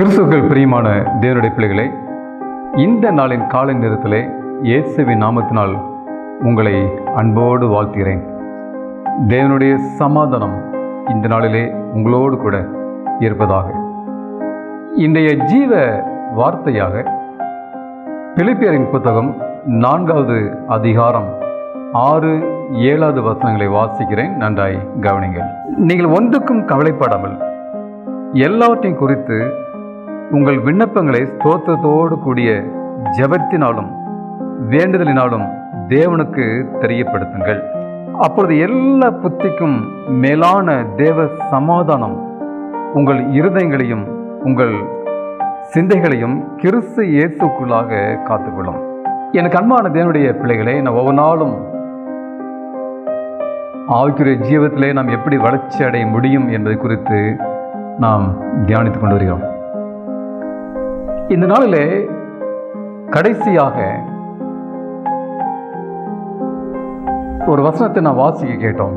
கிறிஸ்துக்கள் பிரியமான தேவனுடைய பிள்ளைகளே இந்த நாளின் காலை நேரத்தில் இயேசுவின் நாமத்தினால் உங்களை அன்போடு வாழ்த்துகிறேன். தேவனுடைய சமாதானம் இந்த நாளிலே உங்களோடு கூட இருப்பதாக. இன்றைய ஜீவ வார்த்தையாக பிலிப்பியரின் புத்தகம் நான்காவது அதிகாரம் ஆறு ஏழாவது வசனங்களை வாசிக்கிறேன். நன்றாய் கவனிங்கள். நீங்கள் ஒன்றுக்கும் கவலைப்படாமல் எல்லாவற்றையும் குறித்து உங்கள் விண்ணப்பங்களை ஸ்தோத்திரத்தோடு கூடிய ஜெபத்தினாலும் வேண்டுதலினாலும் தேவனுக்கு தெரியப்படுத்துங்கள். அப்பொழுது எல்லா புத்திக்கும் மேலான தேவ சமாதானம் உங்கள் இருதயங்களையும் உங்கள் சிந்தைகளையும் கிறிஸ்து இயேசுக்குள்ளாக காத்துக்கொள்ளும். எனக்கு அன்பான தேவனுடைய பிள்ளைகளை நான் ஒவ்வொரு நாளும் ஆவிக்குரிய ஜீவத்திலே நாம் எப்படி வளர்ச்சி அடைய முடியும் என்பதை குறித்து நாம் தியானித்துக் கொண்டு வருகிறோம். இந்த நாளிலே கடைசியாக ஒரு வசனத்தை நான் வாசிக்க கேட்டோம்.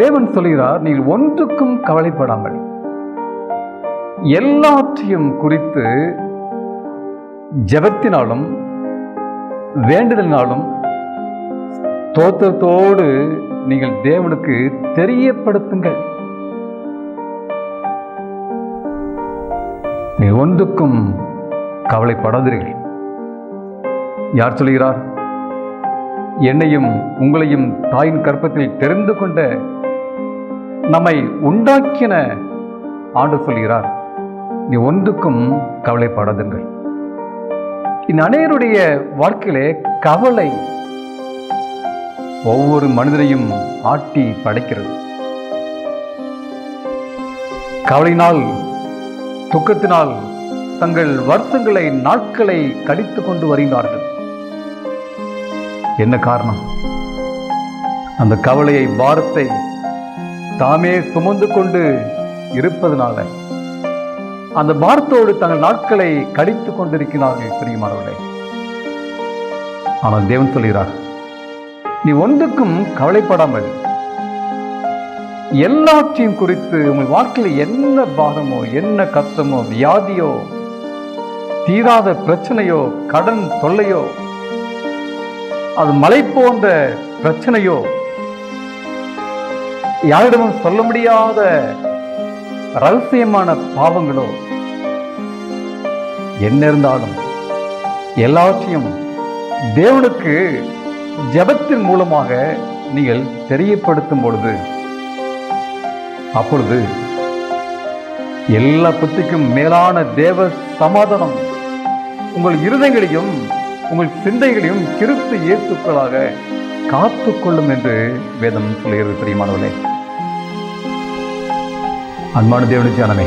தேவன் சொல்கிறார் நீங்கள் ஒன்றுக்கும் கவலைப்படாமல் எல்லாற்றையும் குறித்து ஜெபத்தினாலும் வேண்டுதலினாலும் தோற்றத்தோடு நீங்கள் தேவனுக்கு தெரியப்படுத்துங்கள். நீ ஒன்றுக்கும் கவலைப்படாதீர்கள். யார் சொல்கிறார்? என்னையும் உங்களையும் தாயின் கற்பத்தில் தெரிந்து கொண்ட நம்மை உண்டாக்கின ஆண்டு சொல்கிறார். நீ ஒன்றுக்கும் கவலைப்படாதுங்கள் இந்த அனைவருடைய வாழ்க்கையிலே கவலை ஒவ்வொரு மனிதரையும் ஆட்டி படைக்கிறது. கவலையினால் துக்கத்தினால் தங்கள் வருஷங்களை நாட்களை கழித்து கொண்டு வருகிறார்கள். என்ன காரணம்? அந்த கவலையை பாரத்தை தாமே சுமந்து கொண்டு இருப்பதனால. அந்த பாரத்தோடு தங்கள் நாட்களை கழித்து கொண்டிருக்கிறார்கள் பிரியமானவர்களே. ஆனால் தேவன் சொல்கிறார் நீ ஒன்றுக்கும் கவலைப்படாமல் எல்லாவற்றையும் குறித்து உங்கள் வாழ்க்கையில் என்ன பாரமோ என்ன கஷ்டமோ வியாதியோ தீராத பிரச்சனையோ கடன் தொல்லையோ அது மலை போன்ற பிரச்சனையோ யாரிடமும் சொல்ல முடியாத ரகசியமான பாவங்களோ என்ன இருந்தாலும் எல்லாவற்றையும் தேவனுக்கு ஜெபத்தின் மூலமாக நீங்கள் தெரியப்படுத்தும் பொழுது அப்பொழுது எல்லா புத்திக்கும் மேலான தேவ சமாதானம் உங்கள் இருதயங்களையும் உங்கள் சிந்தைகளையும் கிறிஸ்து இயேசுக்களாக காத்துக்கொள்ளும் என்று வேதம் சொல்லுகிறது பிரியமானவர்களே. அன்பான தேவனுச்சானமே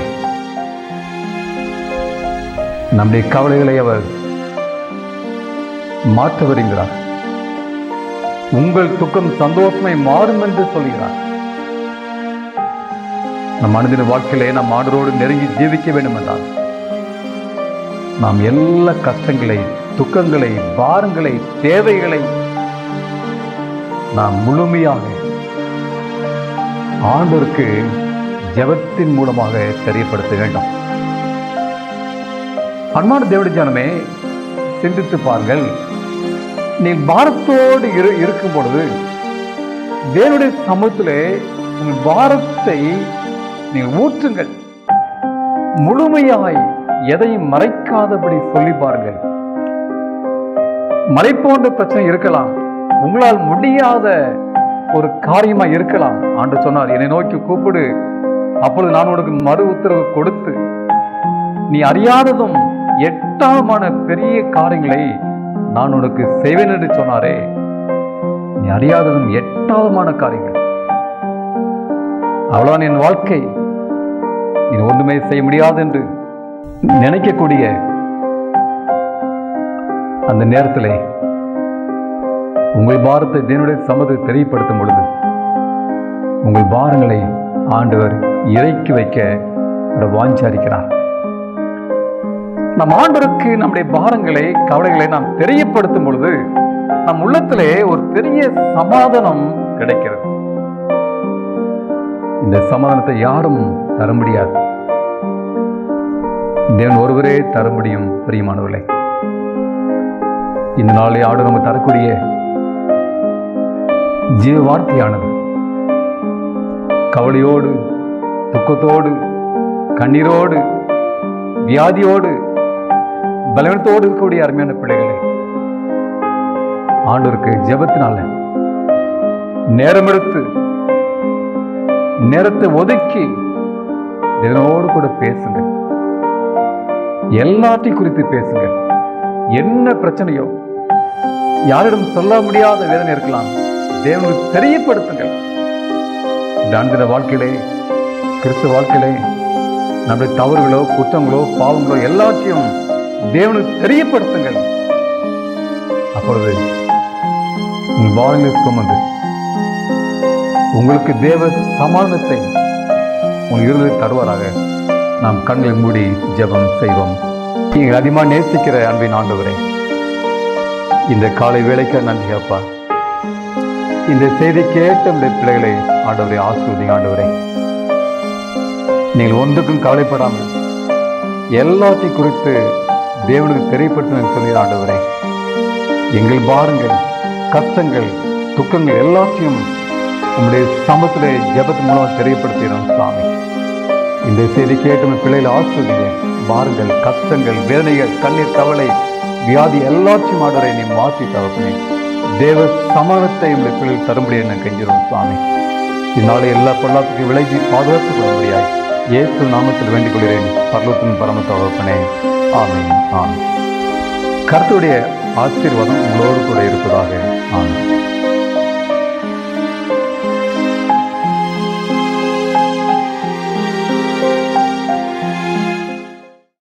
நம்முடைய கவலைகளை அவர் மாற்ற வருகிறார். உங்கள் துக்கம் சந்தோஷமே மாறும் என்று சொல்கிறார். நம் மனதின் வாழ்க்கையிலே நாம் ஆண்டரோடு நெருங்கி ஜீவிக்க வேண்டும் என்றால் நாம் எல்லா கஷ்டங்களை துக்கங்களை பாரங்களை தேவைகளை நாம் முழுமையாக ஆண்டோருக்கு ஜெபத்தின் மூலமாக தெரியப்படுத்த வேண்டும். அன்பான தேவடிஜானமே சிந்தித்து பாருங்கள். நீ பாரத்தோடு இரு இருக்கும் பொழுது தேவனுடைய சமூகத்திலே உங்கள் பாரத்தை நீங்கள் ஊற்றுங்கள். முழுமையாய் எதையும் மறைக்காதபடி சொல்லி பாருங்கள். மறை போன்ற பிரச்சனை இருக்கலாம். உங்களால் முடியாத ஒரு காரியமா இருக்கலாம். ஆண்டு சொன்னார் என்னை நோக்கி கூப்பிடு. அப்பொழுது நான் உனக்கு மறு உத்தரவு கொடுத்து நீ அறியாததும் எட்டாமான பெரிய காரியங்களை நான் உனக்கு செய்வேன் என்று சொன்னாரே. நீ அறியாததும் எட்டாவதுமான காரியங்கள். அவ்வளவுதான் என் வாழ்க்கை. இது ஒன்றுமே செய்ய முடியாது என்று நினைக்கக்கூடிய அந்த நேரத்தில் உங்கள் பாரத்தை தேவனுடைய சமத்தை தெரியப்படுத்தும் பொழுது உங்கள் பாரங்களை ஆண்டவர் இறக்கி வைக்க ஒரு வாஞ்சாரிக்கிறார். நம் ஆண்டவருக்கு நம்முடைய பாரங்களை கவலைகளை நாம் தெரியப்படுத்தும் பொழுது நம் உள்ளத்திலே ஒரு பெரிய சமாதானம் கிடைக்கிறது. இந்த சமாதானத்தை யாரும் தர முடியாது. தேவன் ஒருவரே தர முடியும் பிரியமானவர்களே. இந்த நாளை ஆடு நம்ம தரக்கூடிய ஜீவ வார்த்தையானது கவலையோடு துக்கத்தோடு கண்ணீரோடு வியாதியோடு பலவீனத்தோடு இருக்கக்கூடிய அருமையான பிள்ளைகளே ஆண்டவருக்கு ஜெபத்தினால நேரம் எடுத்து நேரத்தை ஒதுக்கி தேவனோடு கூட பேசுங்க எல்லாத்தையும் குறித்து பேசுங்க என்ன பிரச்சனையோ யாரிடம் சொல்ல முடியாத வேதனை இருக்கலாம் தேவனுக்கு தெரியப்படுத்துங்கள். தாண்டித வாழ்க்கையிலே கிறிஸ்து வாழ்க்கையிலே நம்முடைய தவறுகளோ குற்றங்களோ பாவங்களோ எல்லாத்தையும் தேவனுக்கு தெரியப்படுத்துங்கள். அப்பொழுது உங்கள் பாவங்களை சுமந்து உங்களுக்கு தேவ சமாதானத்தை உன் இருளை தருவாராக. நாம் கண்களை மூடி ஜெபம் செய்வோம். நீங்கள் அதிகமாக நேசிக்கிற அன்பின் ஆண்டவரே இந்த காலை வேலைக்கு நன்றி அப்பா. இந்த செய்தி கேட்ட பிள்ளைகளை ஆண்டவரை ஆசிர்வதிங்க ஆண்டவரே. நீங்கள் ஒன்றுக்கும் கவலைப்படாமல் எல்லாத்தையும் குறித்து தேவனுக்கு தெரியப்படுத்தின சொல்லி ஆண்டவரே. எங்கள் பாருங்கள் கஷ்டங்கள் துக்கங்கள் எல்லாத்தையும் உங்களுடைய சமத்துல ஜெபத்து மூலம் தெரியப்படுத்தினோம் சாமி இந்த செய்தி கேட்டு உங்கள் பிள்ளைகளை ஆசிர்வதிங்க பாருங்கள் கஷ்டங்கள் வேதனைகள் கண்ணீர் கவலை வியாதி எல்லாத்தையும் ஆண்டவரை நீ மாற்றி தகப்பனே தேவ சமானத்தை உங்களுடைய பிள்ளைகள் தரும்படியை நான் கெஞ்சிரும் சுவாமி. இதனால எல்லா பொருளாத்துக்கு விலகி பாதுகாத்துக் கொள்ளும்படியாய் இயேசு நாமத்தில் வேண்டிக் கொள்கிறேன் பர்வத்தின் பரம தகப்பனே ஆமென் ஆமென். கருத்துடைய ஆசீர்வாதம் உங்களோடு கூட இருப்பதாக ஆமாம்